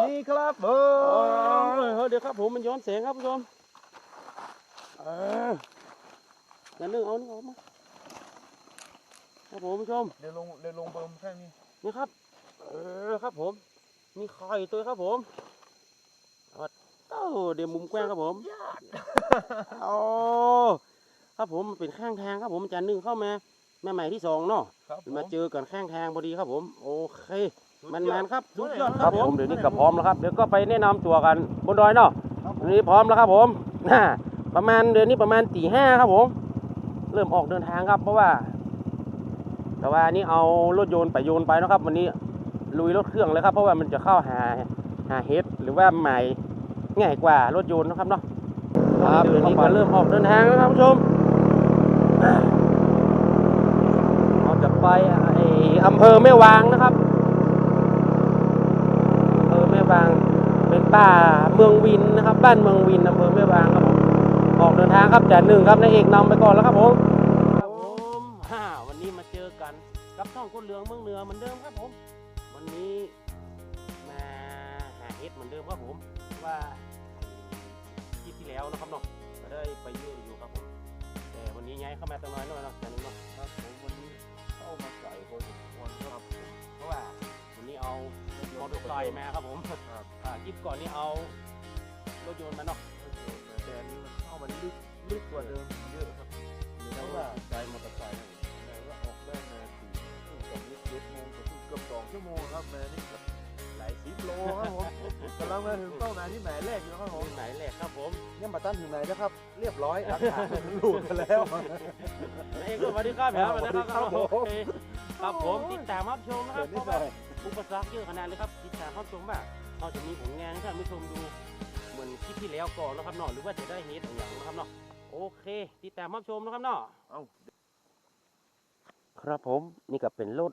นี่ครับเอโอ้อยเฮ้ยเดี๋ยวครับผมมันย้อนแสงครับผู้ชมเอออย่านึ่งเอานี่ออกมาครับผมผู้ชมเดี๋ยวลงเดี๋ยวลงเบิ่มข้างนี้นี่ครับเออครับผมมีไข่ตัวครับผมเอาเต้าเดี๋ยวมุมแกว้งครับผมโอ้ครับผมมันเป็นข้างทางครับผมอาจารย์หนึ่งเข้ามาแม่ใหม่ที่สองเนาะครับผมมาเจอกันข้างทางพอดีครับผม โอเคสุด มันยอมัดนครับสุสุดดยยออดดคครัรับบผผมมเดี๋ยวนี้ก็พร้อมแล้วครับเดี๋ยวก็ไปแนะนำตัวกันบนดอยเนาะวันนี้พร้อมแล้วครับผมน่าประมาณเดือนนี้ประมาณตีห้าครับผม เริ่มออกเดินทางครับ เพราะว่า แต่ว่านี่เอารถโยนต์ไปโยนไปนะครับ วันนี้ลุยรถเครื่องเลยครับ เพราะว่ามันจะเข้าหาหาเฮดหรือว่าใหม่ง่ายกว่ารถยนต์นะครับเนาะครับเดือนนี้ก็เริ่มออกเดินทางแล้วครับผู้ชมเราจะไปไออำเภอแม่วางนะครับอำเภอแม่วางเป่าเมืองวินนะครับ บ้านเมืองวินอำเภอแม่วางครับผมออกเดินทางครับจ่าหนึ่งครับนายเอกนำไปก่อนแล้วครับผมครับผมฮ่าวันนี้มาเจอกันกับช่องคนเหลืองเมืองเหนือเหมือนเดิมครับผม วันนี้มาหาเห็ดเหมือนเดิมครับผมว่าคลิปที่แล้วนะครับเนาะก็ได้ไปเยอะอยู่ครับผมแต่วันนี้ย้ายเข้ามาตั้งน้อยหน่อยเนาะจ่าหนึ่งเนาะครับผมวันนี้เข้ามาใส่พอสมควรครับเพราะว่าวันนี้เอา มอเตอร์ไซค์มาครับผมครับอ่าคลิปก่อนนี่เอารถยนต์มาเนาะแต่อันนี้มันเข้ามาลึกลึกกว่าเดิมเยอะครับเพราะว่าใจมอเตอร์ไซค์แม้ว่าออกได้มาสี่ทุ่มสองเจ็ดโมงกว่าเกือบสองชั่วโมงครับแม่นี่แบบหลายสิบโลครับผมกำลังมาถึงเป้าหมายที่หมายแรกอยู่ครับผมที่ไหนแหละครับผมเนี่ยมาตั้นถึงไหนแล้วครับ เรียบร้อยหลักฐานหลุดกันแล้วนายเอกสวัสดีครับครับสวัสดีครับสวัสดีครับโอเคครับผมติดตามรับชมนะคเดี๋รัยบ วเพนี้ราะใส่ว่าอุปสรรคเยอะขนาดเลยครับติดตามรับชมว่าเราจะมีผลงานให้ท่านผู้ชมดูเหมือนคลิปที่แล้วก่อนนะครับเนาะหรือว่าจะได้เห็นอย่างนะครับเนาะโอเค ติดตามรับชมนะครับเนาะเอ้าครับผมนี่ก็เป็นรถ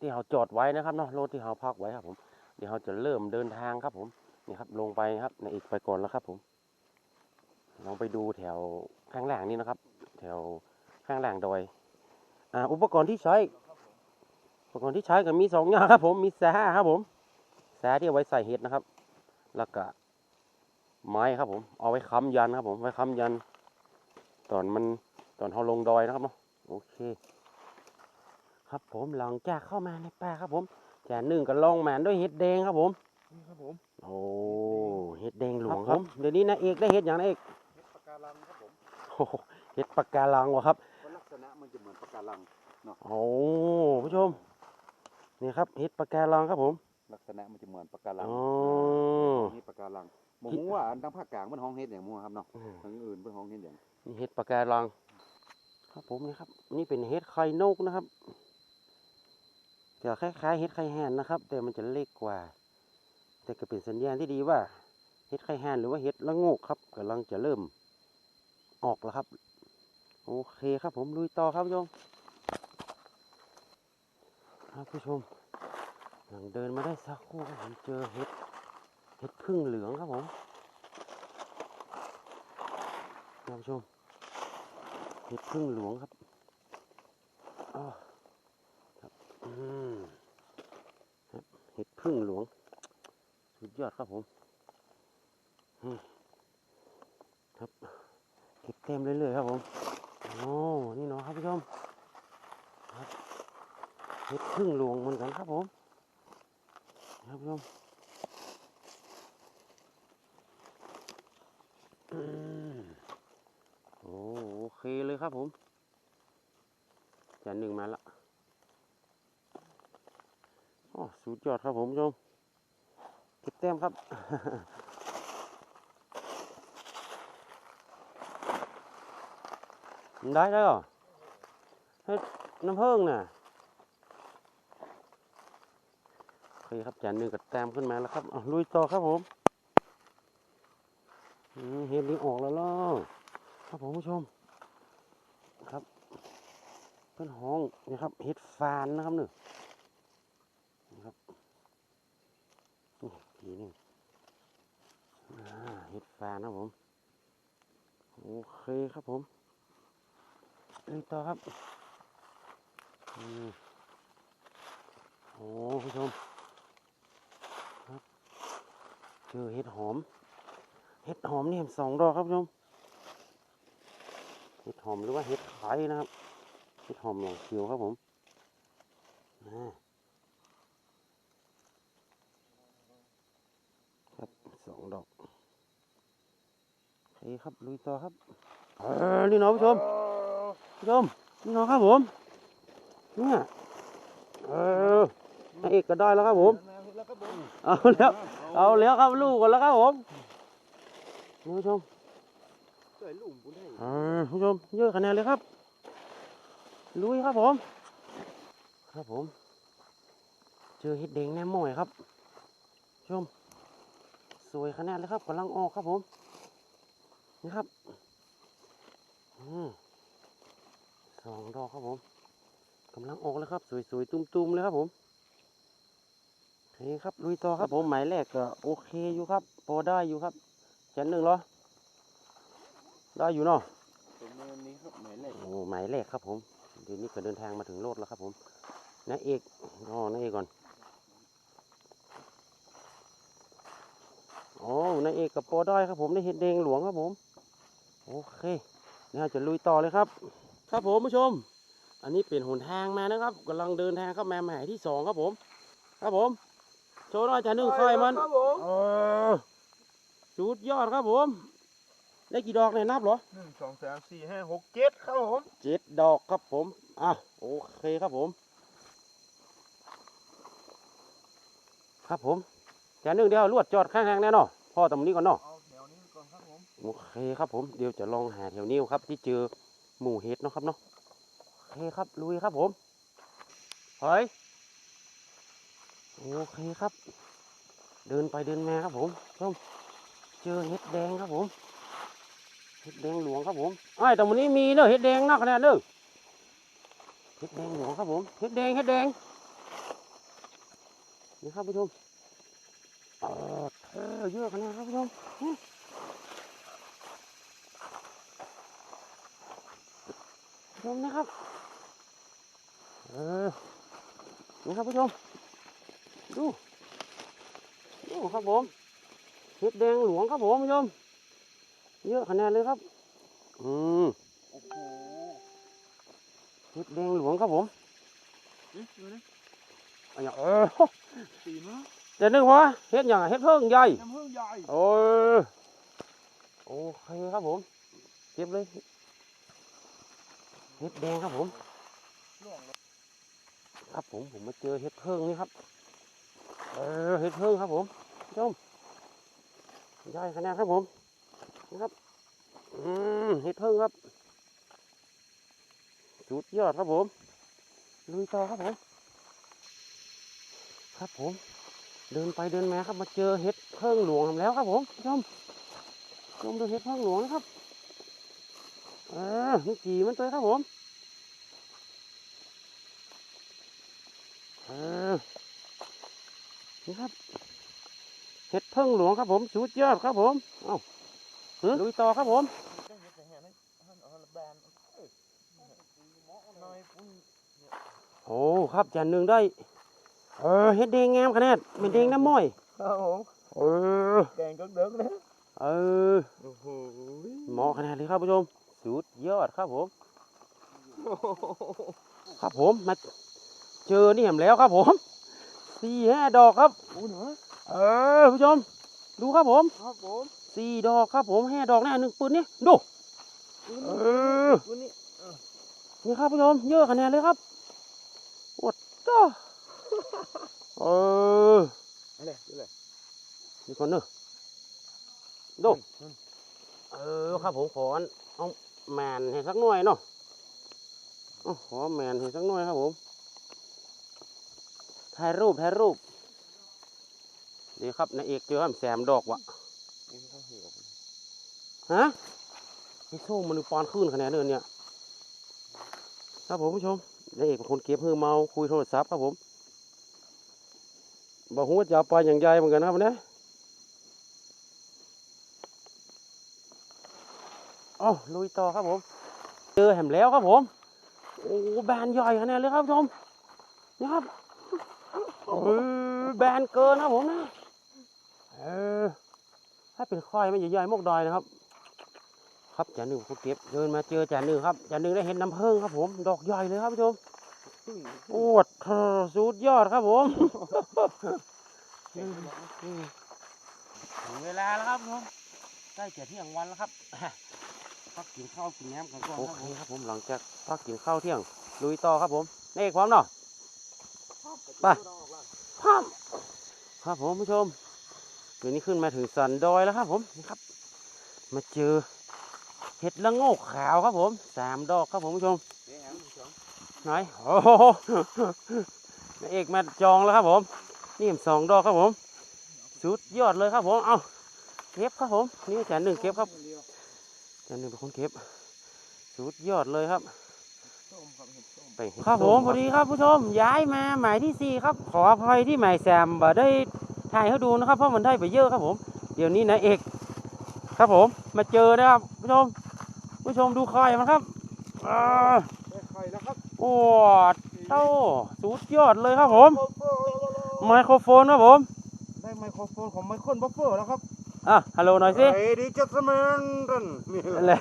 ที่เราจอดไว้นะครับเนาะรถที่เราพักไว้ครับผมเดี๋ยวเราจะเริ่มเดินทางครับผมนี่ครับลงไปครับนายเอกไปก่อนแล้วครับผมลองไปดูแถวข้างล่างนี่นะครับ แถวข้างล่างดอยอ่าอุปกรณ์ที่ใช้ อุปกรณ์ที่ใช้ก็มีสองอย่างครับผมมีแซะครับผมแซะที่เอาไว้ใส่เห็ดนะครับแล้วก็ไม้ครับผมเอาไว้ค้ำยันครับผมไว้ค้ำยัน ตอนมันตอนเราลงดอยนะครับเนาะโอเค ครับผมหลังจากเข้ามาในป่าครับผมแจาหนึ่งก็ลองแมนด้วยเห็ดแดงครับผมนี่ครับผมโอ้เห็ดแดงหลวงครับเดี๋ยวนี้นะเอกได้เห็ดอย่างนะเอกเห็ดปะการังครับผมโอ้โหเห็ดปากการังวะครับเพราะลักษณะมันจะเหมือนปะการังโอ้ผู้ชม นี่ครับเห็ดปากการังครับผม ลักษณะมันจะเหมือนปะการังอ๋อนี่ปะการังหมูว่าอันทางภาคกลางมันห้องเฮ็ดอย่างหมูครับเนาะอืม ทางอื่นเป็นห้องเฮ็ดอย่างนี่เห็ดปากการังครับผมนี่ครับ นี่เป็นเห็ดไข่นกนะครับจะคล้ายๆเห็ดไข่แห่นนะครับ แต่มันจะเล็กกว่า แต่ก็เป็นสัญญาณที่ดีว่าเห็ดไข่แห่นหรือว่าเห็ดละโงกครับกำลังจะเริ่มออกแล้วครับ โอเคครับผมลุยต่อครับผู้ชม ครับผู้ชม หลังเดินมาได้สักครู่ครับผมเจอเห็ดเห็ดพึ่งเหลืองครับผมครับผู้ชมเห็ดพึ่งหลวงครับอ้อครับอืมครับเห็ดพึ่งหลวง สุดยอดครับผมครับเก็บเต็มเรื่อยๆครับผมโอ้นี่เนาะครับผู้ชม ห็ดพึ่งหลวงเหมือนกันครับผมครับผมโอ้โอเคเลยครับผมจานหนึ่งมาละโอ้สุดยอดครับผมชมเก็บแต้มครับได้แล้วเหรอให้น้ำผึ้งน่ะโอเคครับจานหนึ่งกับแต้มขึ้นมาแล้วครับลุยต่อครับผมเห็นดีออกแล้วล่ะครับผมผู้ชม ครับเพื่อนห้องนะครับเห็ดฟานนะครับหนึ่งนะครับนี่ทีหนึงอ่าเห็ดฟานนะผมโอเคครับผมลุยต่อครับอืมโอ้ผู้ชมครับ เจอเห็ดหอม เห็ดหอมนี่เห็นสองดอกครับผู้ชมเห็ดหอมหรือว่าเห็ดไข่นะครับ เห็ดหอมอย่างเขียวครับผมครับสองดอกโอเคครับลุยต่อครับเออนี่เนาะผู้ชมผู้ชมนี่เนาะครับผมเนี่ยเออนายเอกก็ได้แล้วครับผม แล้วครับผมเอาแล้วเอาแล้วครับลูกกันแล้วครับผมนี่ผู้ชมเกิดลุ่มกูได้อ่าผู้ชมเยอะคะแนนเลยครับลุยครับผม ครับผม เจอเห็ดแดงแน่หม่อยครับผู้ชม สวยคะแนนเลยครับกำลังออกครับผม นี่ครับอืมสองดอกครับผมกำลังออกแล้วครับ สวยๆตุ้มๆเลยครับผม โอเคครับลุยต่อครับผมหมายแรกก็โอเคอยู่ครับ พอได้อยู่ครับแจันหนึ่งเหรอได้อยู่เนาะประมาณนี้ครับหมายเลขโอ้หมายเลขครับผมเดี๋ยวนี้ก็เดินทางมาถึงโลดแล้วครับผมนายเอกอ๋อนายเอกก่อนโอ้นายเอกกับปอได้ครับผมได้เห็ดแดงหลวงครับผม โอเคเนี่ยวจะลุยต่อเลยครับ ครับผมผู้ชม อันนี้เป็นหนทางมานะครับกำลังเดินทางเข้ามาหมายที่สองครับผม ครับผม โชว์หน่อยจานหนึ่งไฟมันครับผมเออสุดยอดครับผม ได้กี่ดอกเนี่ยนับเหรอหนึ่งสองสามสี่ห้าหกเจ็ดครับผมเจ็ดดอกครับผม อะ โอเคครับผม ครับผมจานหนึ่งเดียวลวดจอดข้างทางแน่นอนพ่อตรงนี้ก่อนเนาะเอาแถวนี้ก่อนครับผมโอเคครับผม เดี๋ยวจะลองหาแถวนี้ครับ ที่เจอหมู่เห็ดเนาะครับเนาะโอเคครับลุยครับผมเฮ้ย โอเคครับ เดินไปเดินมาครับผมชมเจอเห็ดแดงครับผม เห็ดแดงหลวงครับผมไอ้ยแต่วันนี้มีเนอะเห็ดแดงนักขนาดเนอะเห็ดแดงหลวงครับผม เห็ดแดงเห็ดแดงนี่ครับผู้ชมเออเออเยอะขนาดครับผู้ชมชมนะครับ เออ นี่ครับผู้ชม ดูดูครับผมเห็ดแดงหลวงครับผมผู้ชมเยอะขนาดเลยครับ อืมโอ้โหเห็ดแดงหลวงครับผมนี่ดูนะอันนี้เออสีมั้งเดี๋ยวนึกว่าเห็ดอย่างเห็ดเพิ่งใหญ่น้ำผึ้งใหญ่โอ้ยโอเคครับผมเก็บเลยเห็ดแดงครับผมล่วงลงครับผมผมมาเจอเห็ดเพิ่งนี่ครับเอเห็ดเพิ่งครับผมชมใหญ่ขนาดครับผมนะครับอืมเห็ดเพิ่งครับสุดยอดครับผมลุยต่อครับผม ครับผม เดินไปเดินมาครับมาเจอเห็ดเพิ่งหลวงแล้วครับผมชมชมดูเห็ดเพิ่งหลวงนะครับเออนี่จีมันตัวครับผมเออ นี่ครับ เห็ดเพิ่งหลวงครับผมสุดยอดครับผม เอาลุยต่อครับผมได้เห็นแต่แห่นั้นหันเอาละแบนเอ้ยน้อยปุ้นโอ้ครับจานหนึ่งได้ เออเห็ดแดงงามขนาดเป็นแดงน้ำม้อยครับผมเออแดงก็เดิกนะเออโอ้โหเหมาะขนาดเลยครับผู้ชมสุดยอดครับผม ครับผมมาเจอนี่แหมแล้วครับผม สี่ห้าดอกครับโอ้เหนือเออผู้ชม ดูครับผมครับผมสี่ดอกครับผมห้าดอกแน่หนึ่งปืนนี่ดูปืนเอนี้อปืนนี้นี่ครับผู้ชมเยอะขนาดเลยครับอดจ้าเอออะไรอะไรนี่คนเนอะดูเออครับผมขออันเอาแมนให้สักหน่อยเนาะเอาขอแมนให้สักหน่อยครับผม ถ่ายรูปถ่ายรูปนี่ครับนายเอกเจอแซมดอกวะฮะไอ้โซ่มันปอนขึ้นคะแนนเนเนี่ยครับผมผู้ชมนายเอกเป็นคนเก็บเพื่อเมาคุยโทรศัพท์ครับผมบอกว่าจะเอาไปอย่างใหญ่เหมือนกันครับเนี่ยอ้ลุยต่อครับผม เจอแหมแล้วครับผม โอ้แบนใหญ่ขนาดเลยครับผู้ชมนี่ครับ แบนเกินครับผมนะ เออาเป็นควายไมันใหญ่ๆมกดอยนะครับ ครับจานหนึ่งคนเก็บเดินมาเจอจานหนึ่งครับจานหนึ่งได้เห็นน้ำผึ้งครับผม ดอกใหญ่เลยครับผู้ชมโอ้โหสุดยอดครับผมอืมอืมถึงเวลาแล้วครับผมใกล้จะเที่ยงวันแล้วครับพักกินข้าวกินน้ำกันก่อนครับผมหลังจากพักกินข้าวเที่ยงลุยต่อครับผมนี่เอกพร้อมเนาะ ไปพร้อมครับผมผู้ชมเดี๋ยวนี้ขึ้นมาถึงสันดอยแล้วครับผมนี่ครับ มาเจอเห็ดละโงกขาวครับผมสามดอกครับผมผู้ชมไหนโอ้โหนายเอกมาจองแล้วครับผม นี่สองดอกครับผม สุดยอดเลยครับผม เอาเก็บครับผม นี่อาจารย์หนึ่งเก็บครับอาจารย์หนึ่งเป็นคนเก็บ สุดยอดเลยครับ ไปครับผมพอดีครับผู้ชมย้ายมาหมายที่สี่ครับ ขออภัยที่หมายแซมบ่ได้ถ่ายให้ดูนะครับ เพราะมันได้ไปเยอะครับผม เดี๋ยวนี้นายเอก ครับผม มาเจอนะครับผู้ชม ผู้ชมดูคอยมันครับอ่าใครนะครับโอ้เต้าสุดยอดเลยครับผม ไมโครโฟนครับผม ได้ไมโครโฟนของไมเคิลบัฟเฟอร์แล้วครับ อะฮัลโหลหน่อยสิเฮ้ยดีจัสมินตันนี่นั่นแหละ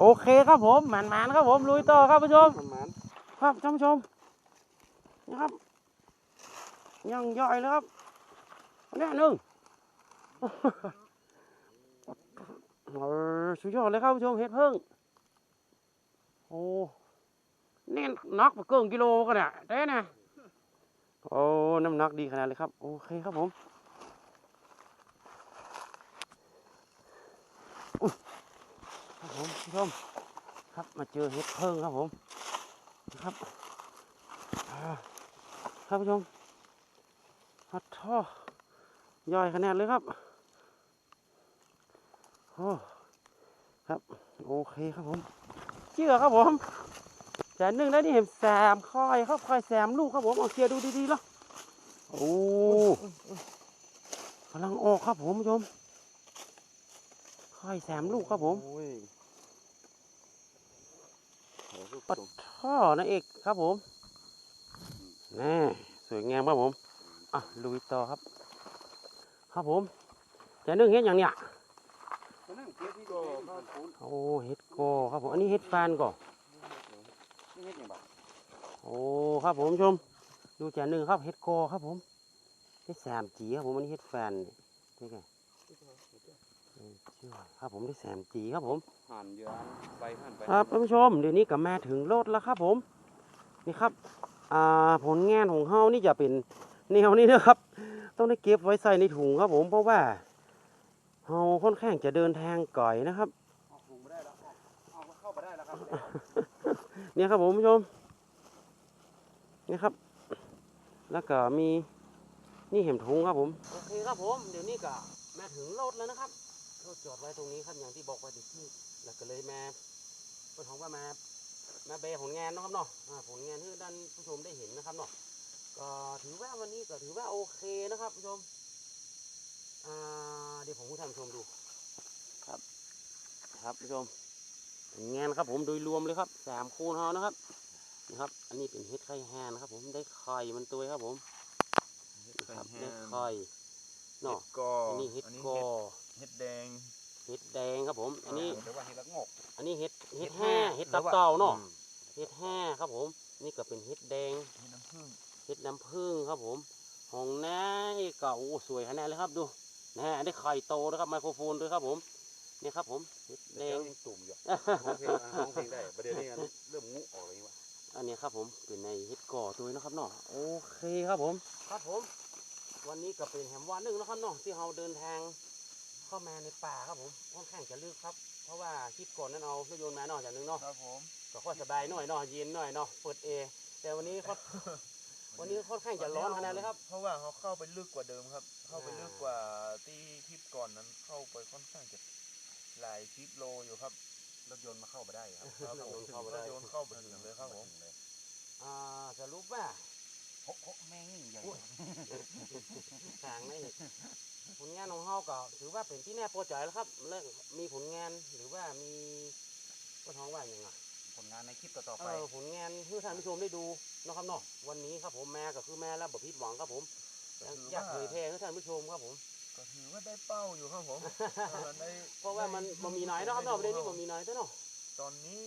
โอเคครับผมหมันๆครับผมลุยต่อครับผู้ชมมันมันครับท่านผู้ชมนะครับยังย่อยเลยครับเนี่ยหนึ่งเออสุดยอดเลยครับผู้ชมเห็ดเพิ่งโอ้แน่นนักไปเกินกิโลกันเนี่ยได้นะโอ้น้ำหนักดีขนาดเลยครับ โอเคครับผมอุ๊ยครับ ผู้ชมครับมาเจอเห็ดเพิ่งครับผมนะครับครับผู้ชมฮัดท่อย่อยขนาดเลยครับโอ้ครับโอเคครับผมเชื่อครับผมแสนหนึ่งได้นี่เห็นแซมคอยครับคอยแซมลูกครับผมเอาเคลียร์ดูดีๆแล้วโอ้กำลังออกครับผมผู้ชมคอยแซมลูกครับผมโอ้ ลูกปัดตรงท่อนะเอกครับผมแน่สวยงามครับผม อะลุยต่อครับ ครับผมแสนหนึ่งเห็นอย่างเนี้ยก็ครับผมโอ้เห็ดโกอครับผมอันนี้เห็ดฟานก่อนี่เฮ็ดหยังบ่โอ้ครับผมชม ดูจานหนึ่งครับเห็ดโกอครับผมเห็ดสามจีครับผมอันนี้เห็ดฟานนี่ไงเออชื่ออะไร ครับผมได้สามจีครับผมหั่นเยอะใบหั่นไปครับท่านผู้ชมเดี๋ยวนี้ก็มาถึงรถแล้วครับผมนี่ครับอ่าผลงานของเฮานี่จะเป็นแนวนี้นะครับ ต้องได้เก็บไว้ใส่ในถุงครับผมเพราะว่าเฮาค่อนข้างจะเดินทางไกลนะครับออกถุงไม่ได้แล้วออกออกเข้าไปได้แล้วครับเนี่ยครับผมผู้ชมนี่ครับ แล้วก็มีนี่เห็มถุงครับผมโอเคครับผมเดี๋ยวนี้ก็มาถึงรถแล้วนะครับ รถจอดไว้ตรงนี้ครับอย่างที่บอกไว้ติดที่แล้วก็เลยมาเพื่อนของว่ามามาเบผลงานนะครับเนาะอ่าผลงานที่ด้านผู้ชมได้เห็นนะครับเนาะก็ถือว่าวันนี้ก็ถือว่าโอเคนะครับผู้ชมเดี๋ยวผมให้ท่านผู้ชมดูครับ ครับผู้ชมผลงานครับผมโดยรวมเลยครับสามคูณเฮานะครับนะครับ อันนี้เป็นเห็ดไข่แฮนครับ ผมได้ไข่มันตัวครับผมครับได้ไข่ เนาะกออันนี้เห็ดกอเห็ดแดง เห็ดแดงครับผม อันนี้เรียกว่าเห็ดละงกอันนี้เห็ดเห็ดแห่เห็ดตับเต่าเนาะเห็ดแห่ครับผม นี่ก็เป็นเห็ดแดง เห็ดน้ำผึ้งเห็ดน้ำผึ้งครับผมห้องน้านี่ก็โอ้สวยขนาดเลยครับดูนะฮะได้ไข่โตนะครับไมโครโฟนด้วยครับผม นี่ครับผมเห็ดแดแดงงตุ่มอยู่ร้องเพลงร้องเพลงได้ประเดี๋ยวนี้เริ่มงูออกเลยวะอันนี้ครับผมเป็นในเฮ็ดก่อตัวนี้นะครับเนาะโอเคครับผม ครับผม วันนี้ก็เป็นแหมวันหนึ่งนะครับเนาะที่เราเดินทางเข้ามาในป่าครับผมค่อนข้างจะลึกครับ เพราะว่าคลิปก่อนนั้นเอารถยนต์มาเนาะจากหนึงเนาะครับผมก็ค่อยสบายหน่อยเนาะเย็นหน่อยเนาะเปิดเอร์แต่วันนี้ค่อนวันนี้ค่อนข้างจะร้อนขนาดเลยครับ เพราะว่าเขาเข้าไปลึกกว่าเดิมครับ เข้าไปอ่าลึกกว่าที่คลิปก่อนนั้นเข้าไปค่อนข้างจะหลายสิบโลอยู่ครับรถยนต์มาเข้ามาได้ครับครับรถผมยนต์เข้าไปได้รถยนต์เข้าไปถึงเลยครับผมอ่าสรุปว่า หกหกแม่งใหญ่ทางในผลงานของเฮาก็ถือว่าเป็นที่แน่พอใจแล้วครับเรื่องมีผลงานหรือว่ามีก็ท้องว่าอย่างไงผลงานในคลิปต่อๆเอไปอผลงานให้ท่านผู้ชมได้ดูเนาะครับเนาะวันนี้ครับผมแม่ก็คือแม่แล้วบ่ผิดหวังครับผมอยากอยากเผยแพร่ให้ท่านผู้ชมครับผมก็ถือว่าได้เป้าอยู่ครับผมเออได้เพราะว่ามันมันมีน้อยเนาะครับเนาะประเด็นนี้มันมีน้อยตัวเนาะตอนนี้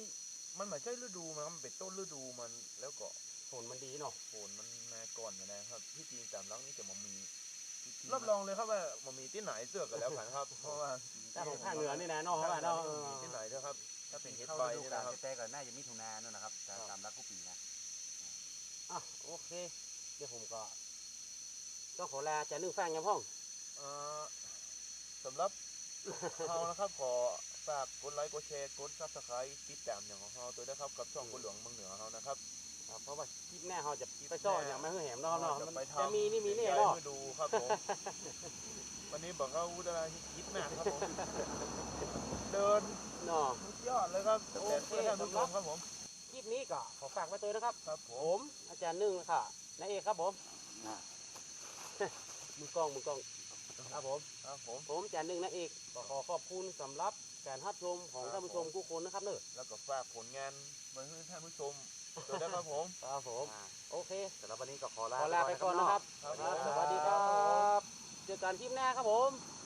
มันไม่ใช่ฤดูมันครับมันเป็นต้นฤดูมันแล้วก็ผลมันดีเนาะฝนมันมา ก่อนนะครับ ที่จริงตามหลังนี่จะมามีรับรองเลยครับว่ามันมีที่ไหนเสือกกันแล้วกันครับ เพราะว่าแต่ของภาคเหนือนี่นะเนาะเพราะว่าเนาะเออมีที่ไหนเถอะครับ ถ้าเป็นเฮ็ดเข้าใบฤดูเนี่ยกาลนะครับแต่ก็น่าจะมิถุนาเนอะนะครับตามครับตามรักกุปีนะอะโอเค เดี๋ยวผมก็ต้องขอลาจะนึ่งแฟงยังพ่องเอ่อสำหรับเขานะครับขอฝากกดไลค์กดแชร์กดซับสไครต์ติดตามอย่างของเขาตัวด้วยครับกับช่องคนหลวงเมืองเหนือเขานะครับ ครับเพราะว่าคลิปแน่เขาจะไปซ่อนอย่างไม่เพื่อแหมเนาะเนาะจะมันไปจะทำมีนี่มีนี่ใหญ่เนาะให้ดูครับผมวันนี้บอกเขาอุดอะไรฮิตมากครับผมเดินเนาะสุดยอดเลยครับโอแต่เคเพื่อท่านผู้ชมครับผมคลิปนี้ก็ขอฝากไว้ตัวนะครับครับผผมมอาจารย์นึ่งค่ะนายเอกครับผมมือกล้องมือกล้องครับผมครับผมผมอาจารย์นึ่งนายเอกก็ขอขอบคุณสำหรับการรับชมของท่านผู้ชมทุกคนนะครับเนอะแล้วก็ฝากผลงานมาให้ท่านผู้ชม ตัวด้วยครับผม ครับผมอ่าโอเคสำหรับวันนี้ก็ขอลาขอลาไปก่อนนะครับครับครับสวัสดีครับ เจอกันคลิปหน้าครับผมค